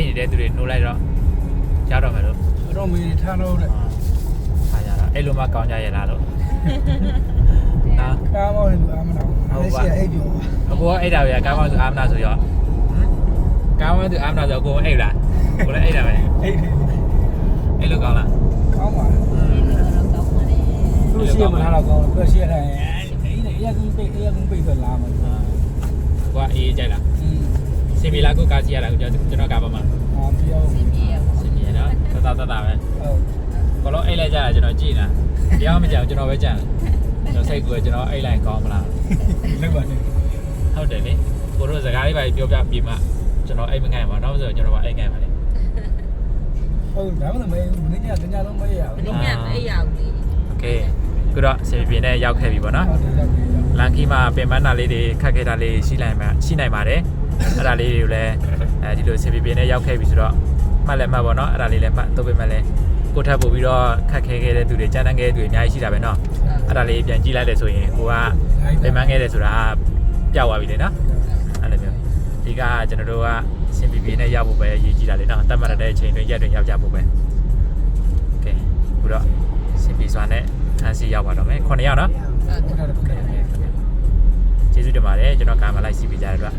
အဲ့ဒီတဲ့သူတွေနှိုးလိုက်တော့ရောက်တော့မယ်လို့တော့မေးထားတော့တဲ့အားကြတော့အဲ့လိုမှကောင်းကြရလားလို့နော်ကားမောင်းနေလို့အာမနာဘူးအဲ့ရှိအဲ့ပြောအကိုကအဲ့ဒါပဲကားမောင်းသူအာမနာဆိုရောကားမောင်းသူအာမနာဆိုအကိုအဲ့လားကိုလည်းအဲ့ဒါပဲအဲ့ဒီအဲ့လိုကောင်းလားကောင်းပါသူရှိမှလာတော့ကောင်းတယ်သူရှိရတဲ့အဲ့ဒီအရကုန်းပိတ်အရကုန်းပိတ်ဆိုလာမှာကိုကအေးကြိုက်လားอืม စင်မီလာကိုကားစီရလားကျွန်တော်ကျွန်တော်ကားပါမှာ အာပြော စင်မီရနော်တတတတပဲ ဟုတ် ဘလုံးအိတ်လိုက်ကြတာကျွန်တော်ကြည့်နေတာတရားမကြောက်ကျွန်တော်ပဲကြံကျွန်တော်စိတ်ကူကျွန်တော်အိတ်လိုက်ကောင်းမလား လောက်ပါနေ ဟုတ်တယ်လေကိုတို့စကားလေးပါပြောပြပြီးမှကျွန်တော်အိတ်မငိုင်ပါနောက်ဆိုကျွန်တော်ကအိတ်ငိုင်ပါလေ ဟုတ်ဒါမှမဟုတ်မင်းညတညလုံးမရဘူး โอเคခုတော့စင်ပြင်းနဲ့ရောက်ခဲ့ပြီပေါ့နော် ဟုတ်တယ်ရောက်ပြီ လန်ကီမှာပင်ပန်းတာလေးတွေခက်ခဲတာလေးရှိနိုင်မှာရှိနိုင်ပါတယ် အဲ့ဒါလေးတွေကိုလည်းအဲဒီလိုစင်ပြင်းနဲ့ရောက်ခဲ့ပြီဆိုတော့မှတ်လည်းမှတ်ပေါ့နော်အဲ့ဒါလေးလည်းမှတ်တော့ပြင်မဲ့လည်းကိုထပ်ပို့ပြီးတော့ခက်ခဲခဲ့တဲ့သူတွေကြမ်းတမ်းခဲ့တဲ့သူတွေအများကြီးရှိတာပဲနော်အဲ့ဒါလေးပြန်ကြည့်လိုက်တယ်ဆိုရင်ကိုကပင်ပန်းခဲ့တယ်ဆိုတာပျောက်သွားပြီလေနော် အဲ့လိုမျိုးဒီကကျွန်တော်တို့ကစင်ပီပီနဲ့ရောက်ဖို့ပဲရည်ကြီးတာလေနော်တတ်မှတ်တဲ့အချိန်တွင်ရက်တွင်ရောက်ကြဖို့ပဲโอเคခုတော့စင်ပီစွာနဲ့ခန်းစီရောက်ပါတော့မယ်9ယောက်နော်ကျေးဇူးတင်ပါတယ်ကျွန်တော်ကာမလိုက်စီပေးကြတဲ့အတွက်